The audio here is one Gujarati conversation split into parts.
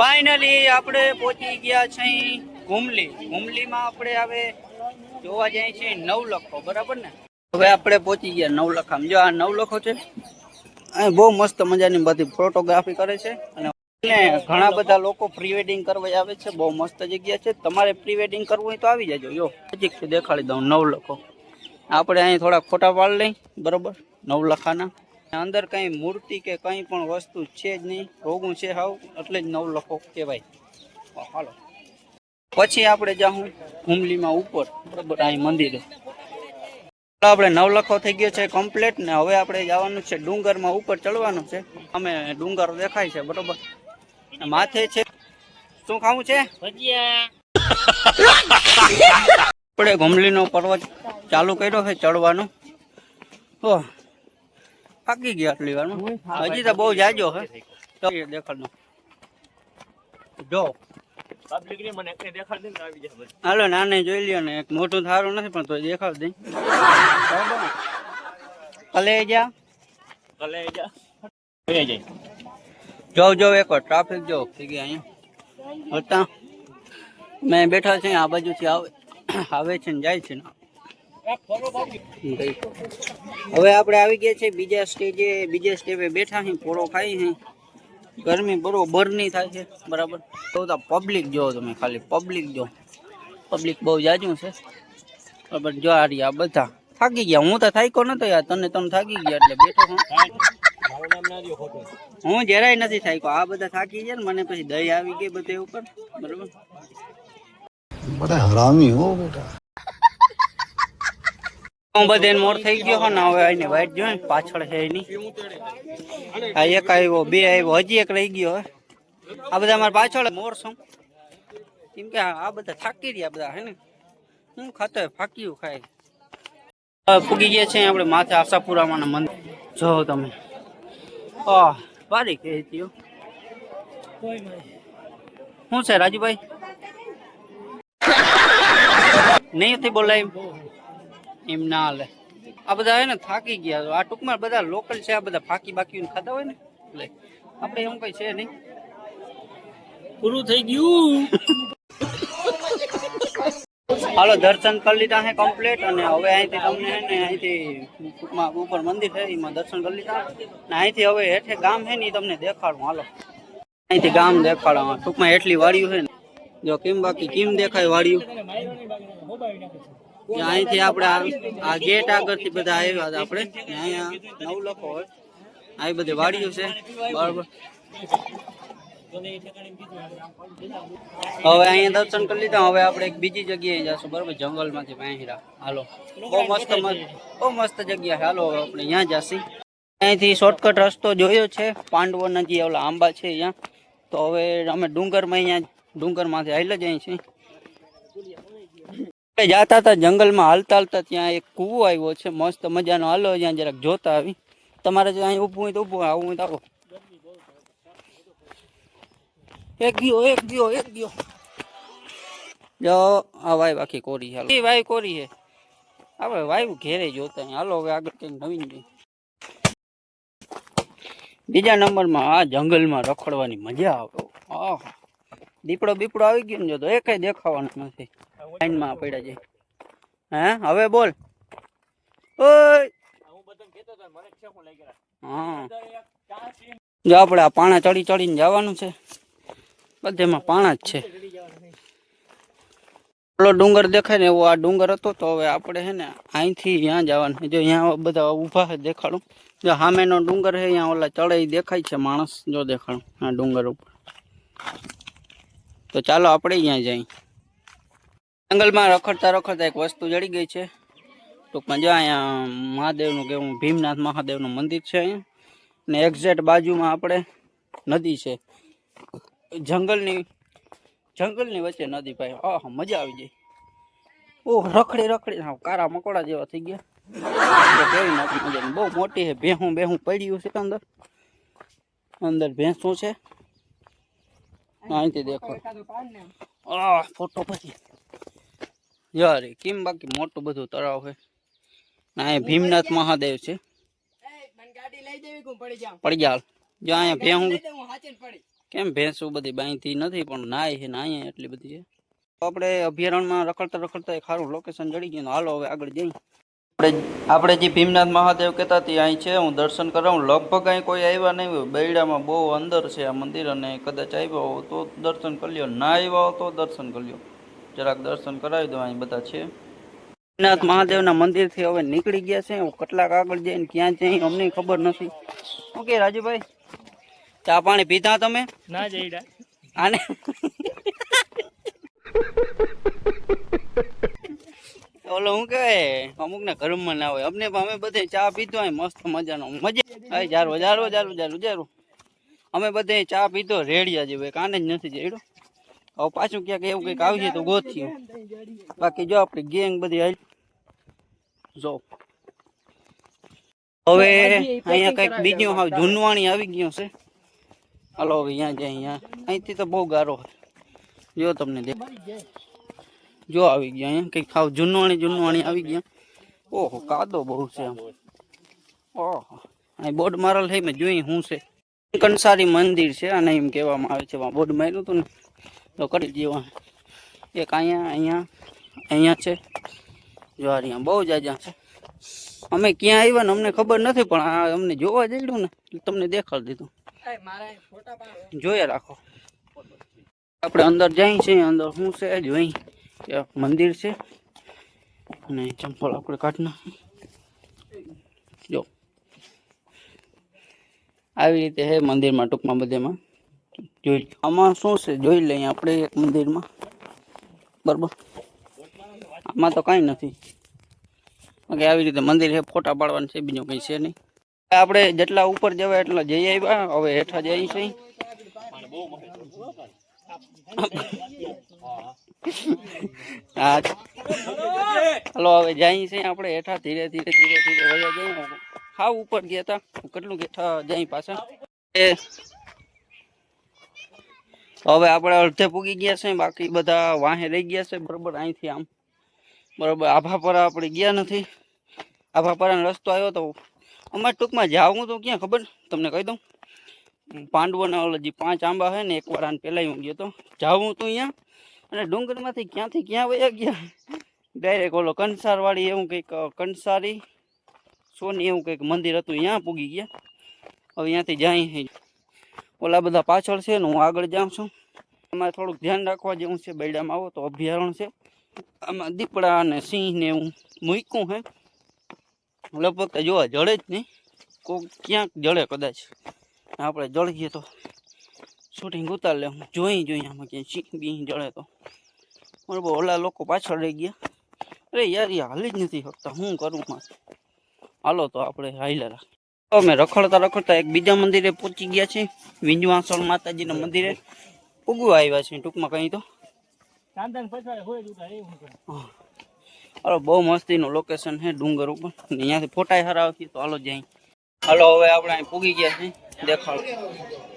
ફાઇનલી આપણે પહોંચી ગયા છે ઘુમલી ઘુમલીમાં આપણે હવે જોવા જઈએ છીએ નવલખો, બરાબર ને? હવે આપણે પહોંચી ગયા નવલખામાં. જો આ નવલખો છે અહીં બહુ મસ્ત મજાની બધી ફોટોગ્રાફી કરે છે. અને ઘણા બધા લોકો પ્રી વેડિંગ કરવા આવે છે, બહુ મસ્ત જગ્યા છે. તમારે પ્રી વેડિંગ કરવું હોય તો આવી જજો. જો, નજીકથી દેખાડી દઉં નવલખો. આપણે અહીં થોડા ખોટા પાડી લઈ, બરોબર? નવલખાના. અંદર કઈ મૂર્તિ કે કઈ પણ વસ્તુ છે જ નહીં. રોગું છે હાવ એટલે જ નવલખો કહેવાય. હાલો. પછી આપણે જાઉં હુમલીમાં ઉપર બરાબર અહીં મંદિરે. આપણે નવલખો થઈ ગયો છે કમ્પ્લેટ ને હવે આપણે જવાનું છે ડુંગરમાં ઉપર ચડવાનું છે. અમે ડુંગર દેખાય છે બરોબર? માથે છે. શું ખાવું છે? આપણે ઘુમલીનો પર્વત ચાલુ કર્યો છે ચડવાનો. તો થાકી ગયા આટલી વારમાં. હજી તો બહુ જાજો હે. તો એ દેખાડનો. જો. હાલો નાને જોઈ લ્યો ને એક મોટું થારું નથી પણ તો દેખાડ દઈ બરાબર ને? કલેજા જો. જો એક ટ્રાફિક જો થઈ ગયા અહીંયા. હતા મેં બેઠા છે આ બાજુથી આવે. આવે છે ને જાય છે ને. હવે આપણે આવી ગયા છે બીજા સ્ટેજે, બીજા સ્ટેપે બેઠા હી પોળો ખાઈ હી ગરમી બરોબર નહીં થાય છે, બરાબર? તો પબ્લિક જો તમે ખાલી પબ્લિક જો પબ્લિક બહુ જાજું છે. બરાબર, જો આ રહ્યા બધા. થાકી ગયા, હું તો થાક્યો નતો યાર, તને તમે થાકી ગયા એટલે બેઠો હું હું જરાય નથી થાક્યો, આ બધા થાકી ગયા ને મને પછી દહીં આવી ગઈ બધે ઉપર, બરાબર? બધા હરામી હો બેટા. બધે મોર થઈ ગયો હો ને હવે આને વાઈટ જો ને પાછળ છે એની. આ એક આવ્યો, બે આવ્યો, હજી એક રહી ગયો આ બધા મારા પાછળ મોર છું. કેમ કે આ બધા થાકી રહ્યા બધા, હે ને? હું ખાતો ફાક્યું ખાય. પૂગી ગયા છે આપણે માથે આશાપુરામાં મંદિર. જો તમે. આહ, વારી કે થયો શું છે, રાજુભાઈ? નહીં બોલાય એમ ના હાલે. આ બધા હે ને થાકી ગયા આ ટૂંકમાં બધા લોકલ છે, આ બધા ફાકી બાકી ખાતા હોય ને? એટલે આપણે એમ કઈ છે નહીં. પૂરું થઈ ગયું. હાલો, દર્શન કરી લીધા છે કમ્પ્લીટ અને હવે અહીંથી તમને હે ને અહીંથી ટૂંકમાં ઉપર મંદિર છે, એમાં દર્શન કરી લીધા. ને અહીંથી હવે હેઠે ગામ છે ને એ તમને દેખાડું. હાલો. અહીંથી ગામ દેખાડો ટૂંકમાં એટલી વાળ્યું છે ને. જો કેમ બાકી કેમ દેખાય વાડિયું અહીંથી આપણે આ- ગેટ આગળથી બધા આવ્યા આપણે. અહીંયા નવ લખો હોય. આવી બધી વાડીઓ છે. બરાબર. હવે અહીંયા દર્શન કરી લીધા. હવે આપણે એક બીજી જગ્યાએ જશું. બરાબર, જંગલમાંથી વાંહીરા હાલો. બહુ મસ્ત બહુ મસ્ત જગ્યા છે. હાલો, હવે આપણે અહીંયા જશી. અહીંથી શોર્ટકટ રસ્તો જોયો છે. પાંડવોના જે ઓલા આંબા છે અહીંયા. તો હવે અમે ડુંગરમાં અહીંયા ડુંગરમાંથી હાલ જ અહીં છીએ. જાતા હતા જંગલમાં હાલતા હાલતા ત્યાં એક કૂવો આવ્યો છે, મસ્ત મજાનો. હાલો ત્યાં જરાક જોતા આવી. તમારે જો અહીં ઊભું હોય તો ઊભું, આવું હોય તો આવો. એક ગયો એક ગયો એક ગયો. જો, આ વાય બાકી કોરી હાલો. વાય કોરી છે આપણે વાયુ ઘેરે જોતા. હાલો, હવે આગળ કંઈક નવીન જોઈએ બીજા નંબરમાં આ જંગલમાં રખડવાની મજા આવે. આહ. દીપડો બીપડો આવી ગયો ને જો તો એ કઈ દેખાવાનું નથી. લાઈનમાં પડ્યા છે. હે? હવે બોલ. ઓય. જો આપણે આ પાણા ચડી ચડીને જવાનું છે. બધેમાં પાણા જ છે. પેલો ડુંગર દેખાય ને એવો આ ડુંગર હતો તો હવે આપણે છે ને અહીંથી ત્યાં જવાનું જો અહીંયા બધા ઊભા છે દેખાડું. જો સામેનો ડુંગર છે અહીંયા ઓલા ચડે દેખાય છે માણસ જો દેખાડું આ ડુંગર ઉપર. તો ચાલો આપણે અહીંયા જઈએ. જંગલમાં રખડતા રખડતા એક વસ્તુ જડી ગઈ છે. ટૂંકમાં જો અહીંયા મહાદેવનું કેવું ભીમનાથ મહાદેવનું મંદિર છે અહીંયા. ને એક્ઝેક્ટ બાજુમાં આપણે નદી છે. જંગલની જંગલની વચ્ચે નદી ભાઈ. આહ, મજા આવી જાય ઓહ, રખડી રખડી. કારા મકોડા જેવા થઈ ગયા. કેવી નથી મજાની બહુ મોટી છે. ભેહું ભેહું પડ્યું છે અંદર. અંદર ભેંસું છે. અહીંથી દેખો. ફોટો પછી. યાર કેમ બાકી મોટું બધું તળાવ છે? ને અહીંયા ભીમનાથ મહાદેવ છે. પડી જા જો અહીંયા ભેહું કેમ ભેંસું બધી બાંધી નથી પણ નાય છે નાય એટલી બધી છે. આપણે અભયારણ્યમાં રખડતા રખડતા એક સારું લોકેશન જડી ગયું. હાલો હવે આગળ જઈએ. આપણે આપણે જે ભીમનાથ મહાદેવ કહેતા તે અહીં છે હું દર્શન કરાવું લગભગ અહીં કોઈ આવ્યા નહીં હોય. બૈડામાં બહુ અંદર છે આ મંદિર અને કદાચ આવ્યા હો તો દર્શન કરી લ્યો. ના આવ્યા હો તો દર્શન કરી લ્યો. જરાક દર્શન કરાવી દો અહીં બધા છે. ભીમનાથ મહાદેવના મંદિરથી હવે નીકળી ગયા છે. હું કેટલાક આગળ જઈને ક્યાં જઈ અમને ખબર નથી. ઓકે રાજુભાઈ? ચા પાણી પીધા તમે? ના જઈડા આને? ઓલો હું કહેવાય અમુક ને ઘરમાં ના હોય. અમને અમે બધે ચા પીધો હોય, મસ્ત મજાનો. મજા જારો જારો જારો જારો જારો અમે બધે ચા પીધો, રેડિયા જેવું કાને જ નથી જઈડો હવે પાછું ક્યાંક એવું કંઈક આવી જાય તો ગોથ્યું બાકી જો આપણી ગેંગ બધી હાલ જો. હવે અહીંયા કંઈક બીજું હા જૂનવાણી આવી ગયું છે. હાલો, હવે અહીંયા જાય, અહીંયા. અહીંથી તો બહુ ગારો જો તમને દેખ જો આવી ગયા અહીંયા કંઈક ખાવ જૂનવાણી જૂનવાણી આવી ગયા. ઓહો કાદો બહુ છે આમ ઓહો અહીં બોર્ડ મારેલ છે મેં જોઈ શું છે. કંસારી મંદિર છે અને એમ કહેવામાં આવે છે બોર્ડ માર્યું હતું ને તો કરી દેવા એક અહીંયા અહીંયા અહીંયા છે. જો અહીંયા બહુ જ આજા છે. અમે ક્યાં આવ્યા ને અમને ખબર નથી પણ આ અમને જોવા જઈડું ને તમને દેખાડી દીધું. જોયા રાખો. આપણે અંદર જઈ છીએ અંદર શું છે જોઈ કે મંદિર છે. અને ચંપલ આપણે કાઢના જો. આવી રીતે હે મંદિરમાં, ટૂંકમાં બધેમાં. જોઈ આમાં શું છે? જોઈ લઈએ આપણે એક મંદિરમાં. બરાબર? આમાં તો કાંઈ નથી. બાકી આવી રીતે મંદિર છે ફોટા પાડવાનું છે, બીજું કંઈ છે નહીં. આપણે જેટલા ઉપર જવાય એટલા જઈ આવ્યા. હવે હેઠા જઈ છે. હા હલો, હવે જાય છે આપણે હેઠા ધીરે ધીરે ધીરે ધીરે વયા જઈએ હાવ ઉપર ગયા હતા કેટલું હેઠા જાય પાછા. હવે આપણે અડધે પૂગી ગયા છે, બાકી બધા વાહે રહી ગયા છે, બરોબર, અહીંથી આમ. બરોબર આભાપરા આપણે ગયા નથી. આભાપરાનો રસ્તો આવ્યો તો અમારે ટૂંકમાં જાવું તો ક્યાં ખબર? તમને કહી દઉં. પાંડવોના ઓલા જે પાંચ આંબા છે ને, એક વાર આને પહેલાં હું ગયો તો. જાવું તો અહીંયા. અને ડુંગરમાંથી ક્યાંથી ક્યાં વયા ગયા? ડાયરેક્ટ ઓલો કંસારવાળી એવું કંઈક કંસારી, સોની એવું કંઈક મંદિર હતું ત્યાં પૂગી ગયા. હવે ત્યાંથી જાય ઓલા બધા પાછળ છે ને હું આગળ જાઉં છું. અમારે થોડુંક ધ્યાન રાખવા જેવું છે, બૈડામાં આવો તો અભયારણ્ય છે. આમાં દીપડા અને સિંહ ને એવું મૂક્યું હે. લગભગ તો જોવા જડે જ નહીં. કોક ક્યાંક જળે કદાચ. આપણે જળીએ તો. શૂટિંગ ઉતાર લે. જોઈ જોઈએ આમાં ક્યાંય સિંહ બી જળે તો. બરોબર ઓલા લોકો પાછળ રહી ગયા. અરે યાર એ હાલી જ નથી શકતા. હું કરું માં હાલો તો આપણે હાઈલા રાખ અમે રખડતા રખડતા એક બીજા મંદિરે પહોંચી ગયા છે વિંજવાસણ માતાજીના મંદિરે. ઉગવા આવ્યા છે ટૂંકમાં કંઈ તો. હાલો બહુ મસ્તીનું લોકેશન છે ડુંગર ઉપર. અહીંયાથી ફોટા હારા આવતી તો હાલો જઈ. હાલો હવે આપણે અહીં પૂગી ગયા છે દેખાડો.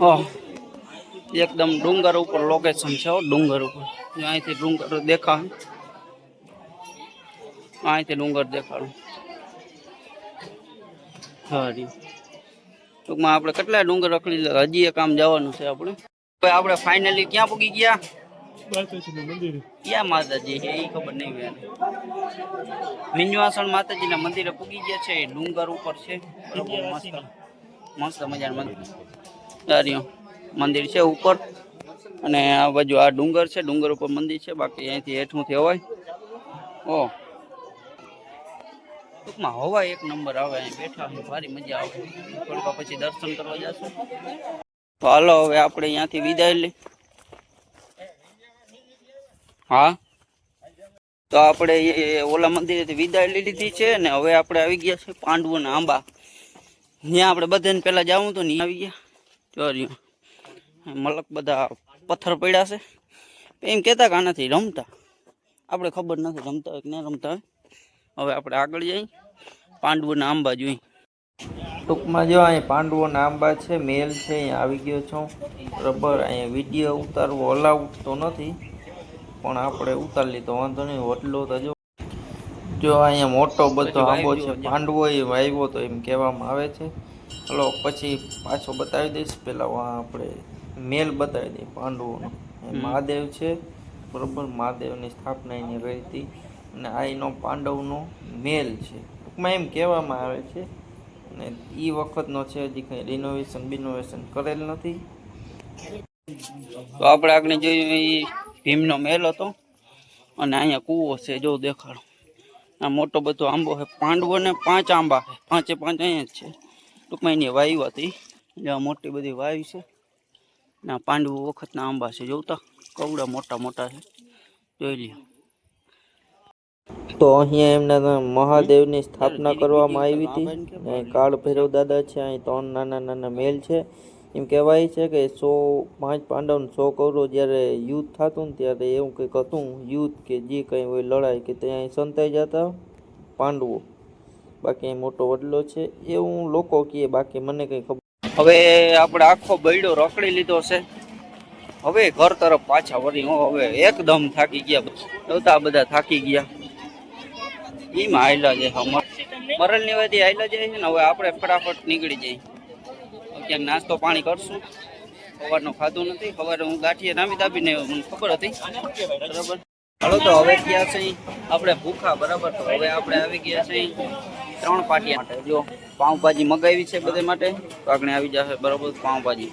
હા. એકદમ ડુંગર ઉપર લોકેશન છે ડુંગર ઉપર. અહીંથી ડુંગર દેખા અહીંથી ડુંગર દેખાડું. હારી. ટૂંકમાં આપણે કેટલા ડુંગર રખડી હજી એક આમ જવાનું છે આપણે. આપણે ફાઇનલી ક્યાં પૂગી ગયા? ક્યાં માતાજી એ ખબર નહીં મિંજવાસણ માતાજીના મંદિરે પૂગી ગયા છે એ ડુંગર ઉપર છે. મસ્ત. મસ્ત મજાનું મંદિર. મંદિર છે ઉપર. અને આ બાજુ આ ડુંગર છે, ડુંગર ઉપર મંદિર છે, બાકી અહીંથી હેઠુંથી હવાય. ઓ. ટૂંકમાં હવાય એક નંબર આવે, અહીં બેઠા ભારી મજા આવે. થોડીક પછી દર્શન કરવા જશું. તો હાલો, હવે આપણે અહીંયાથી વિદાય લઈ. હા? તો આપણે ઓલા મંદિરેથી વિદાય લઈ લીધી છે, ને હવે આપણે આવી ગયા છે પાંડવોના આંબા. ત્યાં આપણે બધાને પહેલાં જવું તો નહીં આવી ગયા. જો રહ્યું. મલક બધા પથ્થર પડ્યા છે. એમ કહેતા કે આનાથી રમતા. આપણે ખબર નથી રમતા હોય કે ના રમતા હોય. હવે આપણે આગળ જઈ પાંડવોના આંબા જોઈ ટૂંકમાં જો અહીંયા પાંડવોના આંબા છે મેલ છે અહીંયા આવી ગયો છું. રબર અહીંયા વીડિયો ઉતારવો અલાઉડ તો નથી પણ આપણે ઉતારી લીધો વાંધો નહીં હોટલો તો જો. જો અહીંયા મોટો બધો આંબો છે પાંડવો એ વાવ્યો તો એમ કહેવામાં આવે છે. ચલો પછી પાછો બતાવી દઈશ. પેલા આપણે મેલ બતાવી દે પાંડવોનો. મહાદેવ છે બરોબર? મહાદેવની સ્થાપના એની રહી હતી. અને આ એનો પાંડવનો મેલ છે. ટૂંકમાં એમ કહેવામાં આવે છે અને એ વખતનો છે હજી કંઈ રિનોવેશન બિનોવેશન કરેલ નથી. તો આપણે આગળ જોયું એ ભીમનો મેલ હતો. અને અહીંયા કૂવો છે જો દેખાડો. આ મોટો બધો આંબો છે. પાંડવો ને પાંચ આંબા છે. પાંચે પાંચ અહીંયા જ છે. ટૂંકમાં એની વાયુ હતી. મોટી બધી વાયુ છે. ને પાંડવો વખતના આંબા છે. જોતા કવડા મોટા મોટા છે. જોઈ લ્યો. તો અહીંયા એમના મહાદેવની સ્થાપના કરવામાં આવી હતી. કાળ ભૈરવ દાદા છે. અહીં ત્રણ નાના નાના મેલ છે. એમ કહેવાય છે કે સો પાંચ પાંડવ સો કૌરવ જ્યારે યુદ્ધ થતું ને ત્યારે એવું કંઈક હતું. યુદ્ધ કે જે કંઈ હોય લડાઈ કે ત્યાં અહીં સંતાઈ જતા પાંડવો. બાકી અહીં મોટો વડલો છે. એવું લોકો કહે બાકી મને કંઈ ખબર હવે આપણે આખો બૈડો રખડી લીધો છે. હવે ઘર તરફ પાછા વળી હું હવે એકદમ થાકી ગયા જોતા બધા થાકી ગયા. એમાં આયલા જાય મરલની વાથી હાયલા જાય છે ને હવે આપણે ફટાફટ નીકળી જઈએ. ક્યાંક નાસ્તો પાણી કરશું. સવારનું ખાધું નથી. સવારે હું ગાંઠીએ નામી દાબીને મને ખબર હતી. બરાબર? હાલો તો હવે ગયા છે આપણે ભૂખા, બરાબર? તો હવે આપણે આવી ગયા છે ત્રણ પાટિયા માટે. જો પાઉંભાજી મગાવી છે બધે માટે તો આવી જશે બરોબર પાઉંભાજી.